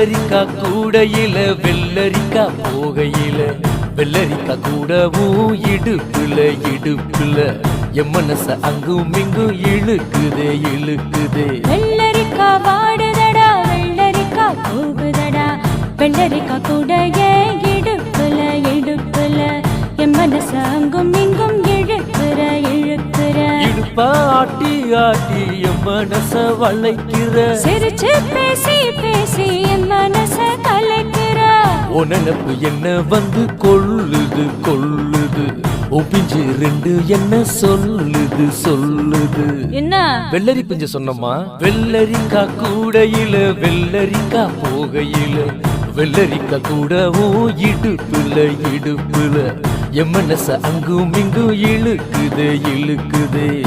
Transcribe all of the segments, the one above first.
வெள்ளரிக்கா கூடையில வெள்ளரிக்கா போகையில வெள்ளரிக்கா கூடவும் இடுப்புல இடுப்புல என் மனச அங்கும் இங்கும் இழுக்குதே இழுக்குதே. வெள்ளரிக்கா வாடுதடா வெள்ளரிக்கா போகுதடா. வெள்ளரிக்கா கூட ஏன் இடுப்புல இடுப்புல என் மனச அங்கும் இங்கும் இழுக்கிற இழுக்கிற. இடுப்பா ஆட்டி ஆட்டி என் மனச வளைக்கிற. சிரிச்சு பேசி பேசி உன் நினப்பு என்ன வந்து கொள்ளுது கொள்ளுது? உன் பிஞ்சு ரெண்டு என்ன சொல்லுது சொல்லுது? என்ன? வெள்ளரி பிஞ்சு சொன்னம்மா. வெள்ளரிக்கா கூடையில வெள்ளரிக்கா போகையில வெள்ளரிக்கா கூடவும் இடுப்புல இடுப்புல. என் மனச அங்கும் இங்கும் இழுக்குதே இழுக்குதே.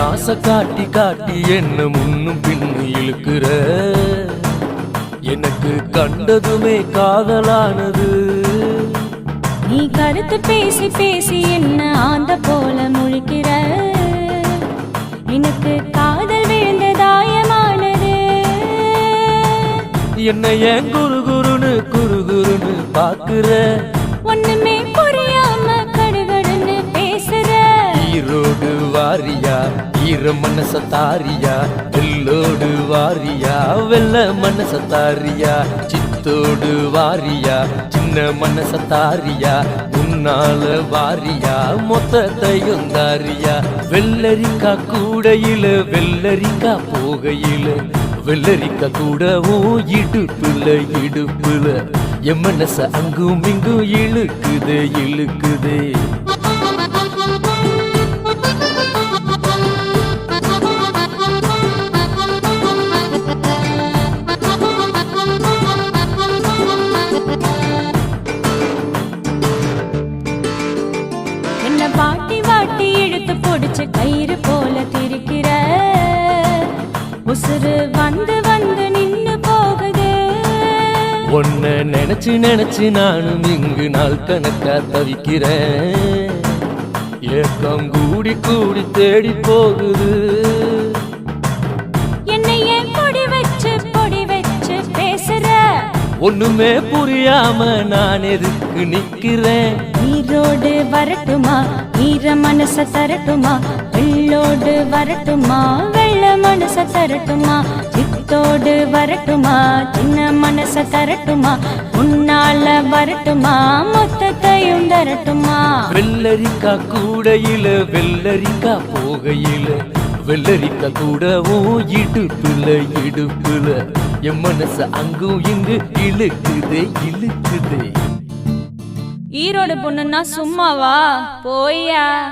ஆசை காட்டி காட்டி என்ன முன்னும் பின்னு இழுக்கிற? எனக்கு கண்டதுமே காதலானது. நீ கருத்து பேசி பேசி என்ன ஆந்த போல முழிக்கிற? எனக்கு காதல் விழுந்த தாயமானது என்ன ஏன் குரு குருன்னு குரு குருன்னு பாக்குற வாரியா? ஈர மனச தாரியா? வெள்ளோடு வாரியா? வெள்ள மனச தாரியா? சித்தோடு வாரியா? சின்ன மனச தாரியா? முன்னால வாரியா? மொத்தத்தையும் தாரியா? வெள்ளரிக்கா கூடையில வெள்ளரிக்கா போகையில வெள்ளரிக்கா கூடவும் இடுப்புல இடுப்புல. என் மனச அங்கும் இங்கும் இழுக்குதே இழுக்குதே. உசுறு வந்து வந்து நின்னு போகுது. உன்னை நினைச்சு நினைச்சு நானும் இங்கு நாள் கணக்கா தவிக்கிறேன். ஏக்கம் கூடி கூடி தேடி போகுது. ஒண்ணுமே புரியாம நான் எதுக்கு நிக்கிறேன்? ஈரோடு வரட்டுமா? ஈர மனச தரட்டுமா? வெள்ளோடு வரட்டுமா? மனச தரட்டுமா? சித்தோடு வரட்டுமா? சின்ன மனச தரட்டுமா? முன்னால வரட்டுமா? மொத்தத்தையும் தரட்டுமா? வெள்ளரிக்கா கூடையில வெள்ளரிக்கா போகையில வெள்ளரிக்கா கூடவும் இடுப்புல இடுப்புல. என் மனச அங்கும் இங்கு இழுக்குதே இழுக்குதே. ஈரோடு பொண்ணுன்னா சும்மாவா? போய்யா.